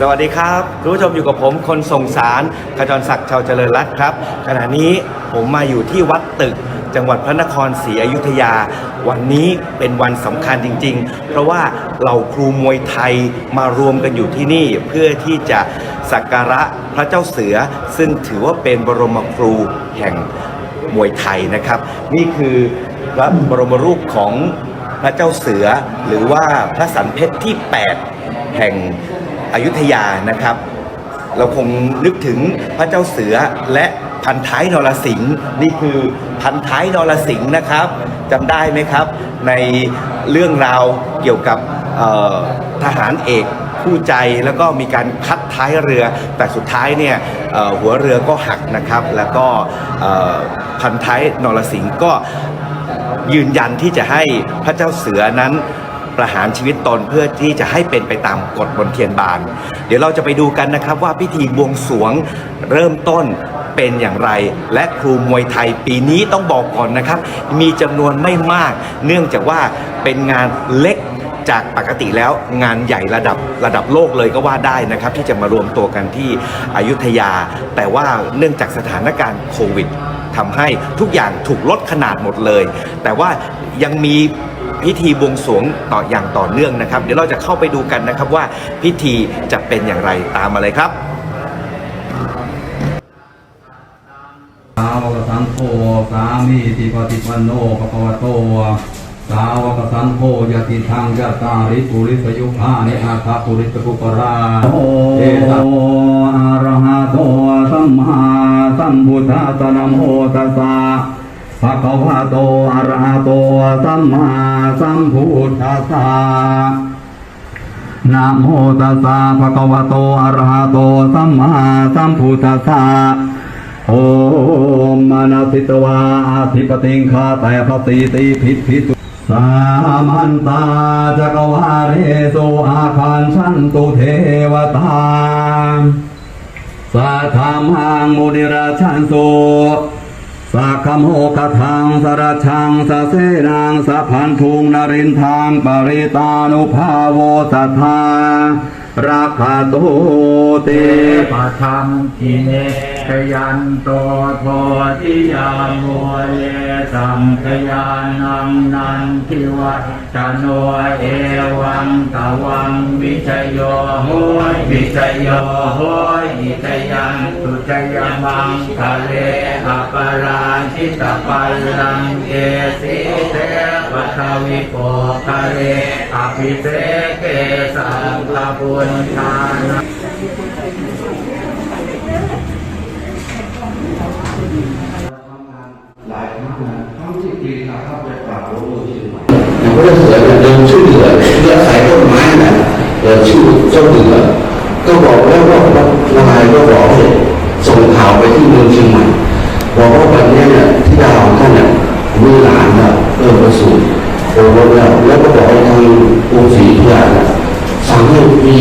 สวัสดีครับคุณผู้ชมอยู่กับผมคนส่งสารขจรศักดิ์ชาวเจริญรัตน์ครับ ขณะนี้ผมมาอยู่ที่วัดตึก จังหวัดพระนครศรีอยุธยา วันนี้เป็นวันสำคัญจริง ๆ เพราะว่าเหล่าครูมวยไทยมารวมกันอยู่ที่นี่เพื่อที่จะสักการะพระเจ้าเสือ ซึ่งถือว่าเป็นบรมครูแห่งมวยไทยนะครับ นี่คือพระบรมรูปของพระเจ้าเสือหรือว่าพระสันเพชรที่ 8 แห่ง อยุธยานะครับ เราคงนึกถึงพระเจ้าเสือและพันท้ายนรสิงห์นี่คือพันท้ายนรสิงห์นะครับจำได้ไหมครับ ในเรื่องราวเกี่ยวกับทหารเอกคู่ใจแล้วก็มีการคัดท้ายเรือ แต่สุดท้ายเนี่ยหัวเรือก็หักนะครับ แล้วก็พันท้ายนรสิงห์ก็ยืนยันที่จะให้พระเจ้าเสือนั้น ประหารชีวิตตนเพื่อที่จะให้เป็นไปตามกฎบนเทียนบาน เดี๋ยวเราจะไปดูกันนะครับว่าพิธีบวงสรวงเริ่มต้นเป็นอย่างไร และครูมวยไทยปีนี้ต้องบอกก่อนนะครับ มีจำนวนไม่มาก เนื่องจากว่าเป็นงานเล็กจากปกติแล้วงานใหญ่ระดับระดับโลกเลยก็ว่าได้นะครับ ที่จะมารวมตัวกันที่อยุธยา แต่ว่าเนื่องจากสถานการณ์โควิดทำให้ทุกอย่างถูกลดขนาดหมดเลย แต่ว่ายังมี พิธีบวงสรวงต่ออย่างต่อเนื่องนะครับ เดี๋ยวเราจะเข้าไปดูกันนะครับว่าพิธีจะเป็นอย่างไรตามมาเลยครับสาวกสังโฆสามีติปฏิปันโนภะคะวะโต สาวกสังโฆยติทางยตาริปุริสยุคานิอาคาปุริสปุปราเอตโอะระหะโตสัมมาสัมพุทธะนะโมตัสสะะคะวะโตอะระหะโตสัมมาสัมพุทธัสสะนะโมตัสสะภะคะวะโตอะระหะโตสัมมาสัมพุทธัสสะโอมมานาสิตวาอาธิปติงคาแต่พระสีติพิพิตุสามันตาจักวาเรสุอาคันชันตุเทวตาสัทธามังมุนิราชันโส สักขโมกทังสรชังสเสนังสะพันธุงนรินทางปริตานุภาโวสัทธาราคาโตเตปะทังกิเน ขยันโตโทติยาโมเลสังขยานังนันทิวัชโนเอวังตวังวิจโยโหยวิจโยโหยวิจยันตุจยมังทะเลอปราชิตปัลลังเกสีเทวทวิโกทะเลอภิเสเกสังฆปุญญา ณอย่างพระเสือเนี่ยเดินช่วยเหลือเลือใส่ต้นไม้น่ะเดินชื่อเจ้าเหนือก็บอกแล้วว่าละนายก็บอกเลยส่งข่าวไปที่เมืองเชียงใหม่บอกว่าวันนี้เนี่ยที่ดาวท่านเนี่ยมีหลานเนี่ยเริ่มประสูติโอ้โหแล้วแล้วก็บอกให้ทางกรุงศรีอยุธยาเนี่ยสั่งให้มี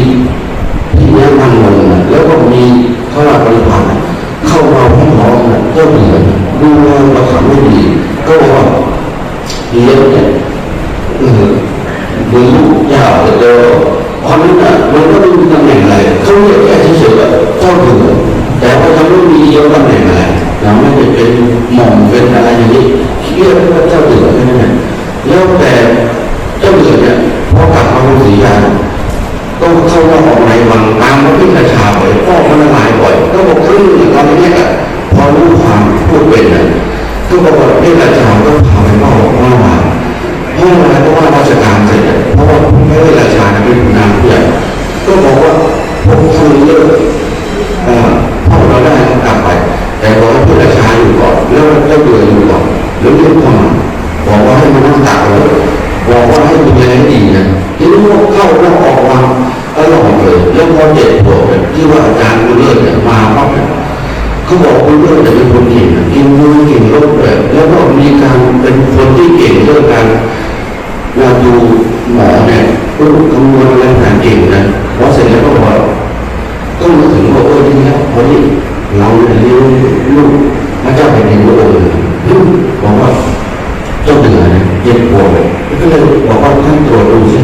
เจ็บป่วยก็เลยบอกว่าท่านตรวจดูสิ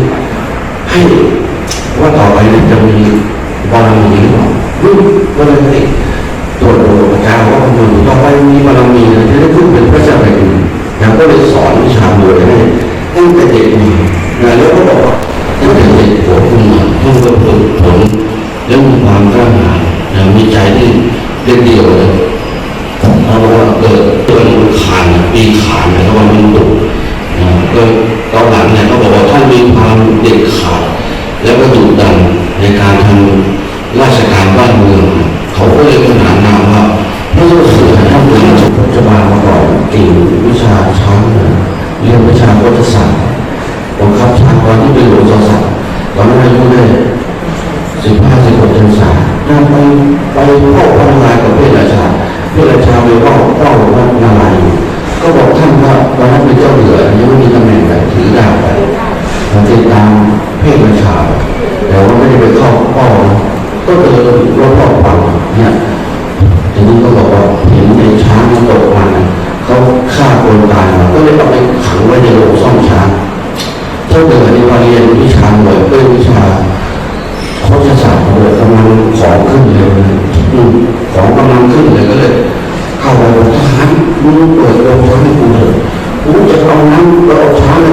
ให้ว่าต่อไปนั้นจะมีบารมีหรือเปล่าลูกก็เลยให้ตรวจดูอาการว่ามันต่อไปมีบารมีจะได้ขึ้นเป็นพระเจ้าแผ่นดินนงก็เลยสอนวิชาโดยให้ให้งแต่เด็กมีนะแล้วก็บอกว่าตั้งแต่เด็กปวดขึ้นมาเพิ่มเพิ่ผลแล้วมีความกล้าหาญนะมีใจที่เด็ดเดี่ยวเลยเพราะว่าเกิดเตือนขานปีขานนะว่ามันดุ ก็ตอนหลังเนี่ยเขาบอกว่าท่านมีความเด็ดขาดแล้วก็ดุดันในการทำราชการบ้านเมือง เขาก็เลยขนานนามว่าพระเจ้าเสือท่านเป็นปัจจุบันมาก่อนเก่งวิชาช้างนเรียนวิชาวัฒศาสตร์ผมครับช้างตอนที่เป็นหลวงศาสตร์ตอนนั้นอายุได้สิบห้าสิบหกพรรษาได้ไปไปเข้าพระนารายกับเพศราชาเพศราชาไปเฝ้าเฝ้าพระนารายณ์ ก็บอกท่านว่าตอนนั้นเป็นเจ้าเหลือยังไม่มีตำแหน่งแต่ถือดาบไปมันติดตามเพศประชาแต่ว่าไม่ได้ไปเข้าเป้าก็เดินรอบๆฝั่งเนี่ยทีนี้ก็บอกว่าเห็นในช้างมันตกมันเขาฆ่าคนตายมาก็เลยเอาไปขังไว้ในโรงซ่อมช้างเจ้าเดือในวันเรียนวิชาหน่วยเอ้ยวิชาโคชศาสตร์เลยกำลังของขึ้นเลยของกำลังขึ้นเลยก็เลย เข้าไปบอกทหางมึงเปิดโรงช้างให้กูเถอะกูจะเอาน้ำเราเอาช้างไป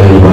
เ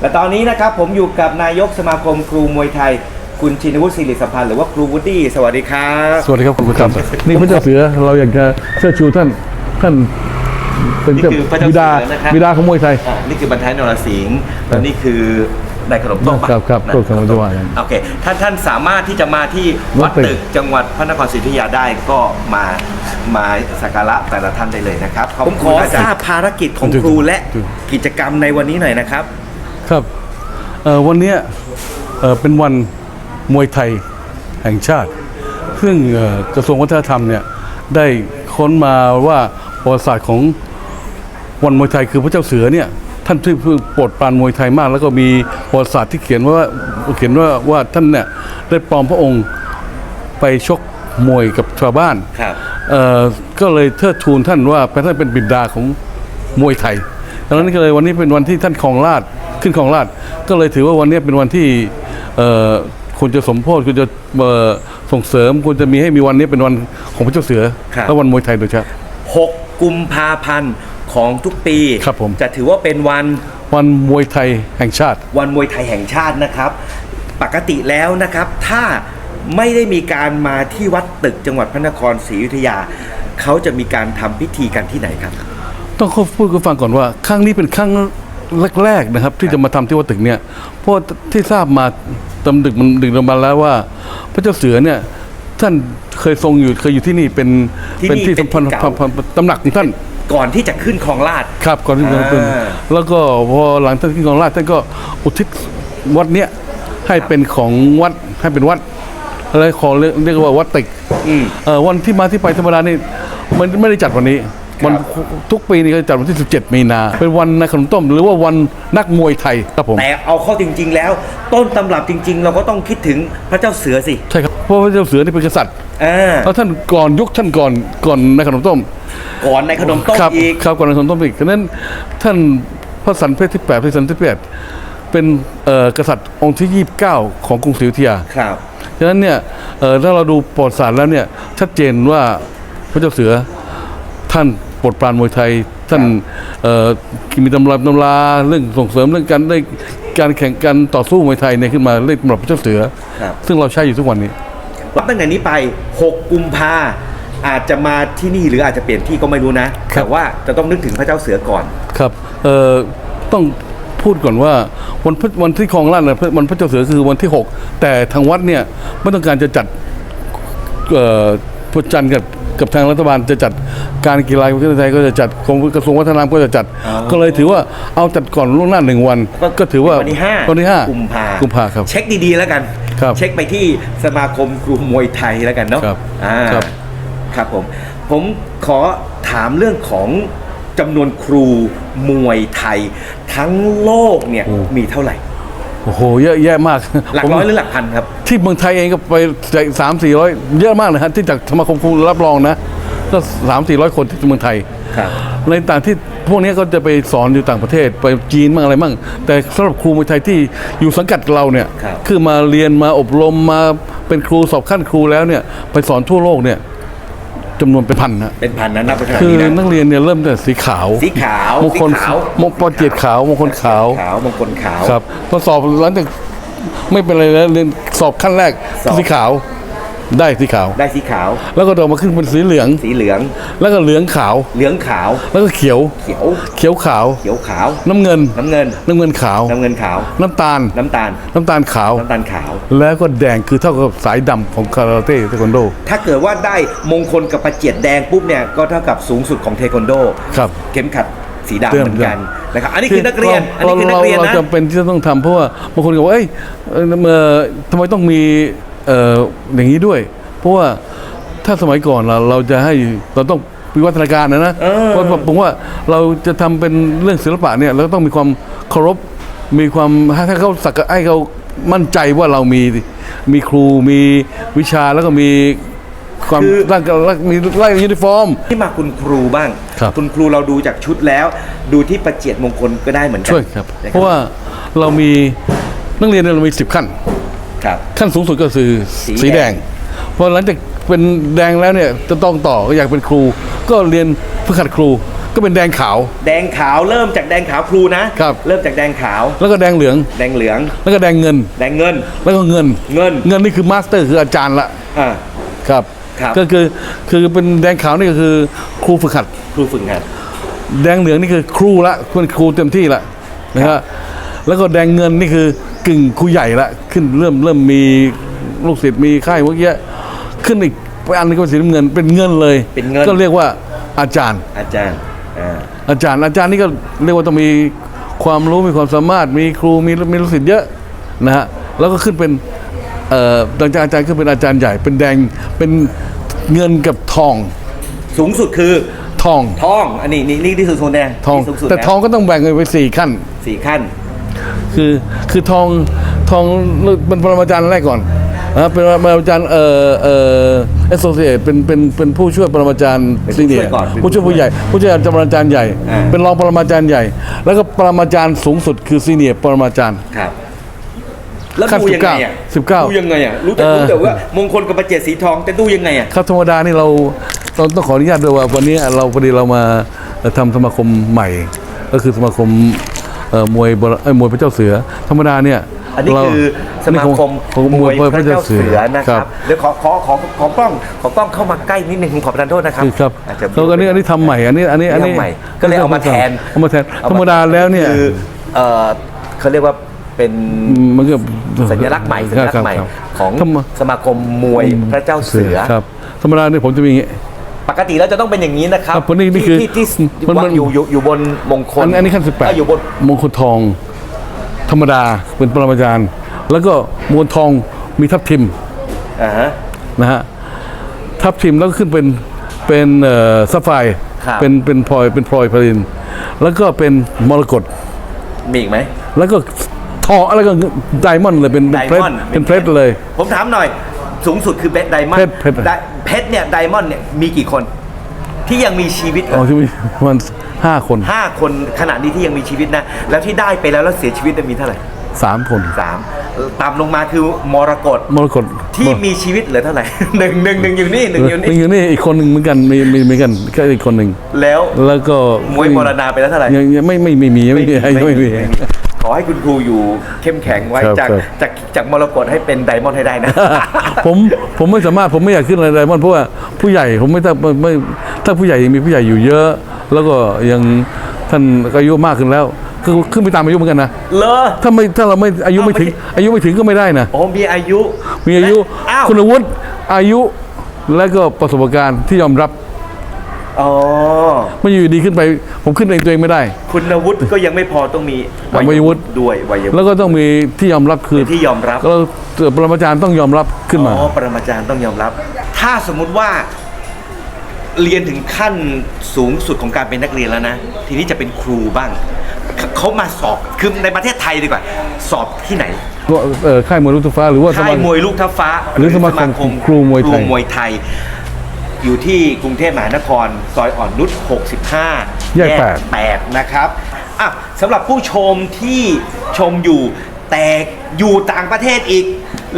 และตอนนี้นะครับผมอยู่กับนายกสมาคมครูมวยไทย คุณชินวุฒิศิริสัมพันธ์หรือว่าครูวุฒิสวัสดีครับสวัสดีครับคุณผู้ชมนี่พระเจ้าเสือเราอยากจะเชิดชูท่านท่านเป็นเจ้านี่คือพระเจ้าบิดาเสือนะครับบิดาของมวยไทย อ่านี่คือบรรทายนรสิงห์และนี่คือได้ขนมต้มปะครับครับนะต้มขนมต้มโอเคท่านท่านสามารถที่จะมาที่วัวัดดตึก ตึกจังหวัดพระนครศรีอยุธยาได้ก็มามาสักการะแต่ละท่านได้เลยนะครับผมขอทราบภารกิจของครูและกิจกรรมในวันนี้หน่อยนะครับ ครับเอ่อวันเนี้ยเอ่อเป็นวันมวยไทยแห่งชาติ ซึ่งเอ่อกระทรวงวัฒนธรรมเนี่ยได้ค้นมาว่าประวัติศาสตร์ของวันมวยไทยคือพระเจ้าเสือเนี่ยท่านที่โปรดปรานมวยไทยมาก แล้วก็มีประวัติศาสตร์ที่เขียนว่าเขียนว่าว่าท่านเนี่ยได้ปลอมพระองค์ไปชกมวยกับชาวบ้านครับเอ่อก็เลยเทิดทูนท่านว่าท่านเป็นบิดาของมวยไทยดังนั้นก็เลยวันนี้เป็นวันที่ท่านครองราชย์ ขึ้นครองราชย์ก็เลยถือว่าวันนี้เป็นวันที่เอ่อควรจะสมโพธิควรจะเอ่อส่งเสริมควรจะมีให้มีวันนี้เป็นวันของพระเจ้าเสือครับและวันมวยไทยโดยเฉพาะ6กุมภาพันธ์ของทุกปีครับผมจะถือว่าเป็นวันวันมวยไทยแห่งชาติ วันมวยไทยแห่งชาตินะครับ ปกติแล้วนะครับ ถ้าไม่ได้มีการมาที่วัดตึกจังหวัดพระนครศรีอยุธยา เขาจะมีการทำพิธีกันที่ไหนครับ ต้องขอพูดให้ฟังก่อนว่า ครั้งนี้เป็นครั้ง แรกๆนะครับ ที่จะมาทำที่วัดตึกเนี่ยเพราะที่ทราบมาตำดึกมันดึกลงมาแล้วว่า พระเจ้าเสือเนี่ยท่านเคยทรงอยู่เคยอยู่ที่นี่เป็นที่นี่ที่เป็นพันที่เก่าพันพันตำหนักของท่านก่อนที่จะขึ้นครองราชครับก่อนที่จะเป็นอ่าแล้วก็พอหลังท่านขึ้นของราชท่านก็อุทิศวัดเนี้ยให้เป็นของวัดให้เป็นวัดอะไรขอเรียกเรียกว่าวัดตึกอืมเอ่อวันที่มาที่ไปธรรมดานี่มันไม่ได้จัดวันนี้ วันทุกปีนี่ก็จัดวันที่ 17 มีนา เป็นวันนักขนมต้ม หรือว่าวันนักมวยไทยครับผม แต่เอาเข้าจริง ๆ แล้ว ต้นตำรับจริง ๆ เราก็ต้องคิดถึงพระเจ้าเสือสิ ใช่ครับ เพราะพระเจ้าเสือนี่เป็นกษัตริย์อ่าแล้วท่านก่อนยุคท่านก่อนก่อนนักขนมต้ม ก่อนในขนมต้มครับอีกครับก่อนนักขนมต้มอีกฉะนั้นท่านพระสันเพศที่8พระสันที่8เป็นเอ่อกษัตริย์องค์ที่ 29 ของกรุงศรีอยุธยาครับฉะนั้นเนี่ยเอ่อถ้าเราดูประวัติศาสตร์แล้วเนี่ยชัดเจนว่าพระเจ้าเสือท่านโปรดปรานมวยไทย ท่านเอ่อมีตำราตำราเรื่องส่งเสริมเรื่องการได้การแข่งกันต่อสู้มวยไทยเนี่ยขึ้นมาเรียกตำรับพระเจ้าเสือครับซึ่งเราใช้อยู่ทุกวันนี้วัดตั้งแต่นี้ไป 6 กุมภาอาจจะมาที่นี่หรืออาจจะเปลี่ยนที่ก็ไม่รู้นะครับแต่ว่าจะต้องนึกถึงพระเจ้าเสือก่อนครับเอ่อต้องพูดก่อนว่าวันพระวันที่ครองราชย์น่ะวันพระเจ้าเสือคือวันที่ 6 แต่ทางวัดเนี่ยไม่ต้องการจะจัดเอ่อพุทธจันทร์กับ กับทางรัฐบาลจะจัดการกีฬาแห่งประเทศไทยก็จะจัดกรมกระทรวงวัฒนธรรมก็จะจัดอ๋อก็เลยถือว่าเอาจัดก่อนล่วงหน้าหนึ่งวัน ก็ถือว่าวันที่ห้าวันที่ห้ากุมภากุมภาครับเช็คดีๆแล้วกันครับเช็คไปที่สมาคมครูมวยไทยแล้วกันเนาะครับอ่าครับครับผมผมขอถามเรื่องของจำนวนครูมวยไทย ทั้งโลกเนี่ยมีเท่าไหร่ โอ้โห เยอะแยะมากหลักผมร้อยหรือหลักพันครับ ที่เมืองไทยเองก็ไปสามสี่ร้อยเยอะมากเลยฮะที่จากสมาคมครูรับรองนะก็สามสี่ร้อยคนที่เมืองไทยครับในต่างที่พวกนี้ก็จะไปสอนอยู่ต่างประเทศ ไปจีนบ้างอะไรบ้างแต่สำหรับครูมวยไทยที่อยู่สังกัดเราเนี่ยครับคือมาเรียนมาอบรมมาเป็นครูสอบขั้นครูแล้วเนี่ยไปสอนทั่วโลกเนี่ย จำนวนเป็นพันนะเป็นพันนะนับไปขนาดคือนี้นะนักเรียนเนี่ยเริ่มแต่สีขาวสีขาวมงคลสีขาว มงคลเกียรติขาวมงคลขาวขาวมงคลขาว ครับพอสอบหลังจากไม่เป็นไรแล้วเรียนสอบขั้นแรกสอบ สีขาว ได้สีขาว ได้สีขาว แล้วก็ต่อมาขึ้นเป็นสีเหลือง สีเหลือง แล้วก็เหลืองขาว เหลืองขาว แล้วก็เขียว เขียว เขียวขาว เขียวขาว น้ำเงิน น้ำเงิน น้ำเงินขาว น้ำเงินขาว น้ำตาล น้ำตาล น้ำตาลขาว น้ำตาลขาว แล้วก็แดงคือเท่ากับสายดำของคาราเต้เทควันโด ถ้าเกิดว่าได้มงคลกับประเจียดแดงปุ๊บเนี่ยก็เท่ากับสูงสุดของเทควันโด ครับ เข็มขัดสีดำเดิมเหมือนกันนะครับอันนี้คือนักเรียนอันเรานี้คือนัเรากเรียนเรานะจำเป็นที่จะต้องทำเพราะว่าบางคนก็บอกว่าเอ้ยเอ่อเอ่อทำไมต้องมี เอ่ออย่างนี้ด้วย เพราะว่าถ้าสมัยก่อนเราเราจะให้เราต้องวิวัฒนาการนะนะเออเพราะผมว่าเราจะทำเป็นเรื่องศิลปะเนี่ยเราก็ต้องมีความเคารพมีความถ้าเขาสักให้เขามั่นใจว่าเรามีมีครูมีวิชาแล้วก็มีความร่างกายมีไล่ยูนิฟอร์มที่มาคุณครูบ้างครับณครูเราดูจากชุดแล้ว ดูที่ประเจียดมงคลก็ได้เหมือนกัช่วยครับนนเพราะว่าเรามีนักเรียนเนี่ยเรามีสิบขั้น ครับ ขั้นสูงสุดก็คือสีสีแดแดงงพอหลังจากเป็นแดงแล้วเนี่ยจะต้องต่อก็อยากเป็นครู ก็เรียนฝึกหัดครู ก็เป็นแดงขาว แดงขาวเริ่มจากแดงขาวครูนะครับ เริ่มจากแดงขาว แล้วก็แดงเหลือง แดงเหลือง แล้วก็แดงเงิน แดงเงิน แล้วก็เงิน เงิน เงินนี่คือมาสเตอร์คืออาจารย์ละอ่าครับครับก็คือคือเป็นแดงขาวนี่ก็คือครูฝึกหัด ครูฝึกหัด แดงเหลืองนี่คือครูละเป็นครูเต็มที่ละนะฮะแล้วก็แดงเงินนี่คือ กึ่งครูใหญ่ละขึ้นเริ่มเริ่มมีลูกศิษย์มีค่ายพวกเยอะขึ้นอีกไปอันนี้ก็เป็นสีน้ำเงินเป็นเงินเลยเป็นเงิน ก็เรียกว่าอาจารย์ อาจารย์อ่าอาจารย์อาจารย์นี่ก็เรียกว่าต้องมีความรู้มีความสามารถมีครูมีมีลูกศิษย์เยอะนะฮะแล้วก็ขึ้นเป็นเอ่อหลังจากอาจารย์ขึ้นเป็นอาจารย์ใหญ่ เป็นแดงเป็นเงินกับทองสูงสุดคือทองทองอันนี้นี่นี่ที่สุดโซนแดงทอง ที่สูสุดแต่นะทองก็ต้องแบ่งกันไปสี่ขั้นสี่ขั้น คือคือทองทองเป็นปรมาจารย์แรกก่อนนะเป็นปรมาจารย์เอ่อเอ่อเอสโซเชตเป็นเป็นเป็นผู้ช่วยปรมาจารย์เป็นผู้ซีเนียช่วยก่อนเป็นผู้ช่วยผู้ใหญ่ ผู้ช่วยปรมาจารย์ใหญ่อ่าเป็นรองปรมาจารย์ใหญ่ แล้วก็ปรมาจารย์สูงสุดคือซีเนียปรมาจารย์ครับแล้วขั้นดูยังไงอะสิบเก้าดูยังไงอะรู้แต่เออรู้แต่ว่ามงคลกับประเจดสีทองแต่ดูยังไงอะครับธรรมดานี่เราเราต้องขออนุญาตด้วยว่าวันนี้เราพอดีเรามาเอ่อทำสมาคมใหม่ ก็คือสมาคมเอ่อ มวยโบราณเอ้ยมวยพระเจ้าเสือ ธรรมดาเนี่ยอันนี้เรคือสมาคมของมวยพระเจ้าเสือนะครับเดี๋ยวขอขอขอขอกล้องขอกล้องเข้ามาใกล้นิดนึงผมขอประทานโทษนะครับคือครับอาจจะแล้วก็อันนี้อันนี้ทำใหม่อันนี้อันนี้อันนี้ทำใหม่ก็เลยเอามาแทนเอามาแทนธรรมดาแล้วเนี่ยคือเออเขาเรียกว่าเป็นมันก็สัญลักษณ์ใหม่สัญลักษณ์ใหม่ครับของธรรมสมาคมมวยพระเจ้าเสือครับธรรมดาเนี่ยผมจะมีอย่างงี้ ปกติแล้วจะต้องเป็นอย่างนี้นะครับครับเพราะนี่นี่คือที่ที่ที่มันมันวางอยู่อยู่อยู่บนมงคลอันอันนี้ขั้นสิบแปดเอ้ยอยู่บนมงคลทอง ธรรมดาเป็นปรมาจารย์ แล้วก็มวลทองมีทับทิมอ่าฮะ นะฮะทับทิมแล้วก็ขึ้นเป็นเป็นเอ่อซัฟไฟร์ครับ เป็นเป็นพลอยเป็นพลอยพลิน แล้วก็เป็นมรกตมีอีกไหม แล้วก็ทองแล้วก็ไดมอนด์เลยเป็นเป็นเพชร Diamond เป็นเพชรเลย ผมถามหน่อย สูงสุดคือเบสไดมอนเพด์ชรเพชร เพชรเนี่ยไดมอนด์เนี่ยมีกี่คน ที่ยังมีชีวิตอ๋อที่มีประมาณห้าคนห้าคนขณะนี้ที่ยังมีชีวิตนะ แล้วที่ได้ไปแล้วแล้วเสียชีวิตเนี่ยมีเท่าไหร่สามคนสามต่ำลงมาคือมรกตมรกตที่มีชีวิตเหลือเท่าไหร่ หนึ่งหนึ่งหนึ่งอยู่นี่หนึ่งอยู่มีนี่อยู่นี่อีกคนหนึ่งเหมือนกันมีมีเหมือนกันแค่อีกคนหนึ่งแล้วแล้วก็มวยมรณาไปแล้วเท่าไหร่ยังยังไม่ไม่ไม่มีไม่มีไม่มีข อให้คุณครูอยู่เข้มแข็งไว้ครับจากครับ จากจากมรกตให้เป็นไดมอนด์ให้ได้นะ ผมผมไม่สามารถผมไม่อยากขึ้นอะไรไดมอนด์เพราะว่าผู้ใหญ่ผมไม่ถ้าไม่ไม่ถ้าผู้ใหญ่ยังมีผู้ใหญ่อยู่เยอะ แล้วก็ยังท่านอายุมากขึ้นแล้ว คือขึ้นไปตามอายุเหมือนกันนะเลอ ถ้าไม่ถ้าเราไม่อายุไม่ถึง อายุไม่ถึงก็ไม่ได้นะ โอ้มีอายุมีอายุ อ้าว คุณวุฒิอายุและก็ประสบการณ์ที่ยอมรับ อ๋อไม่อยู่ดีขึ้นไป ผมขึ้นเองตัวเองไม่ได้ คุณวุฒิก็ยังไม่พอต้องมีวัยวุฒิด้วยวัยวุฒิแล้วก็ต้องมีที่ยอมรับคือที่ยอมรับเราปรมาจารย์ต้องยอมรับขึ้นมาอ๋อปรมาจารย์ต้องยอมรับ ถ้าสมมุติว่าเรียนถึงขั้นสูงสุดของการเป็นนักเรียนแล้วนะ ทีนี้จะเป็นครูบ้าง เขเขามาสอบ คือในประเทศไทยดีกว่า สอบที่ไหนเอ่อค่ายมวยลูกทุ่งฟ้า หรือว่าสค่ายมามวยลูกทัพฟ้า หรือสมาคมครูมวยไทยครูมวยไทย อยู่ที่กรุงเทพมหานคร ซอยอ่อนนุช 65 แยกแปดแปดนะครับอะสำหรับผู้ชมที่ชมอยู่แต่อยู่ต่างประเทศอีก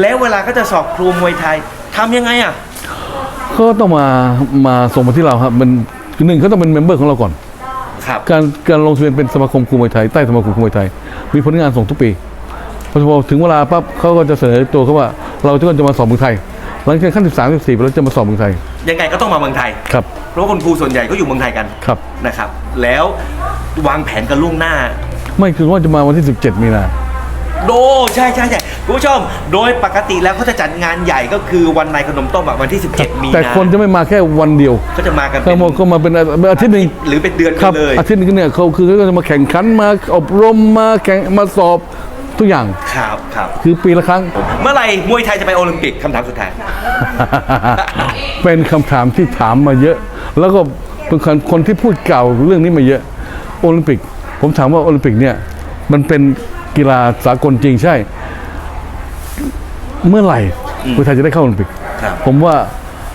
แล้วเวลาก็จะสอบครูมวยไทยทำยังไงอะ ก็ต้องมามาส่งมาที่เราครับมันหนึ่งเขาต้องเป็นเมมเบอร์ของเราก่อน ครับ การการลงทะเบียนเป็นสมาคมครูมวยไทยใต้สมาคมครูมวยไทย มีผลงานส่งทุกปีพอถึงเวลาปั๊บเขาก็จะเสนอตัวเขาว่า เราจะจะมาสอบเมืองไทย หลังจากขั้น13 14ไปแล้วจะมาสอบเมืองไทย ยังไงก็ต้องมาเมืองไทย ครับ เพราะว่าคนครูส่วนใหญ่ก็อยู่เมืองไทยกันครับ นะครับ แล้ววางแผนกันล่วงหน้า ไม่คือว่าจะมาวันที่ 17 มีนา โดใช่ใช่ใช่คุณผู้ชม โดยปกติแล้วเขาจะจัดงานใหญ่ก็คือวันในขนมต้มอะวันที่ 17 มีแต่นาคนจะไม่มาแค่วันเดียวก็จะมากันเขาเป็นมาก็มาเป็นอาทิตย์หนึ่งหรือเป็นเดือนคกัรันบเลย อาทิตย์หนึงเนี่ยเขาคือเขาจะมาแข่งขันมาอบรมมาแข่งมาสอบ ทุกอย่างครับครับคือปีละครั้ง เมื่อไหร่มวยไทยจะไปโอลิมปิกคำถามสุดท้าย เป็นคำถามที่ถามมาเยอะ แล้วก็เป็นคนคนที่พูดเก่าเรื่องนี้มาเยอะโอลิมปิก ผมถามว่าโอลิมปิกเนี่ย มันเป็นกีฬาสากลจริงใช่ เมื่อไหร่คนไทยจะได้เข้าโอลิมปิก ครับ ผมว่า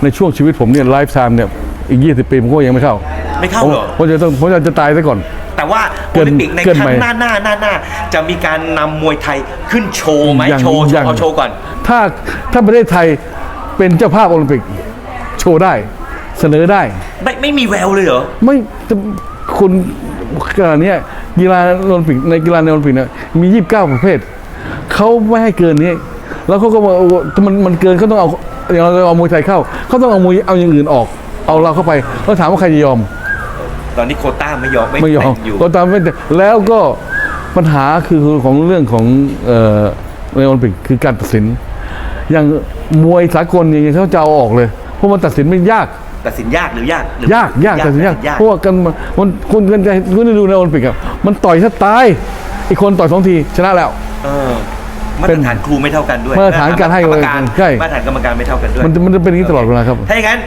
ในช่วงชีวิตผมเนี่ยไลฟ์ไทม์เนี่ยอีก 20 ปีผมก็ยังไม่เข้าไม่เข้าผมเหรอ ผมจะต้องผมจะตายซะก่อน แต่ว่าเกิโอนลิมปิกในเกินครั้ไปงหน้าหน้าหน้าหน้าจะมีการนำมวยไทยขึ้นโชว์ไหมยังโชว์โชยังว์เอาโชว์ก่อน ถ้าถ้าประเทศไทยเป็นเจ้าภาพโอลิมปิกโชว์ได้เสนอได้ ไม่ไม่มีแววเลยเหรอ ไม่จะคุณขณะเนี้ยกีฬาโอลิมปิกในกีฬาในโอลิมปิกเนี่ยมี29ประเภทเขาไม่ให้เกินนี้ แล้วเขาก็มามันมันเกินเขาต้องเอาอย่างเราเอามวยไทยเข้าเขาต้องเอามวยเอาอย่างอื่นออก เอาเราเข้าไปแล้วถามว่าใครจะยอม ตอนนี้โควต้าไม่ยอมไม่ยอมแต่งอยู่ ก็ตามไม่แต่แล้วก็ปัญหาคือของเรื่องของเอ่อในโอลิมปิกคือการตัดสิน อย่างมวยสากลอย่างเงี้ยเขาจะเอาออกเลย เพราะมันตัดสินไม่ยาก ตัดสินยากหรือยากหรือยากยากตัดสินยากยากเพราะว่ากันมันคุณกันจะคุณได้ดูในโอลิมปิกอะมันต่อยถ้าตายอีกคนต่อยสองทีชนะแล้ว เออมาตรฐานครูไม่เท่ากันด้วยมาตรฐานการให้กรรมการใช่มาตรฐานกรรมการไม่เท่ากันด้วยมันจะมันจะเป็นอย่างนี้ตลอดเวลาครับ ถ้าอย่างนั้น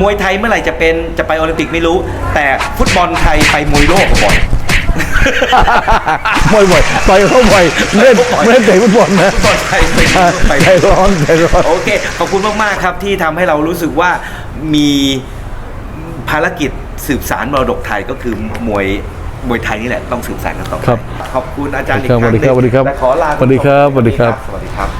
มวยไทยเมื่อไหร่จะเป็นจะไปโอลิมปิกไม่รู้ แต่ฟุตบอลไทยไปมวยโลกบ่อยบ่อยบ่อยๆต่อยเขาบ่อยเล่นเล่นเตะฟุตบอลนะฟุตบอลไทยไปไปใจร้อนใจร้อนโอเคขอบคุณมากๆครับที่ทำให้เรารู้สึกว่ามีภารกิจสืบสารมรดกไทยก็คือมวยมวยไทยนี่แหละต้องสืบสารกันต่อไปครับขอบคุณอาจารย์อีกครับครั้งหสวัสดีครับนึ่งและขอลาสวัสดีครับณผู้ชมสวัสดีครับส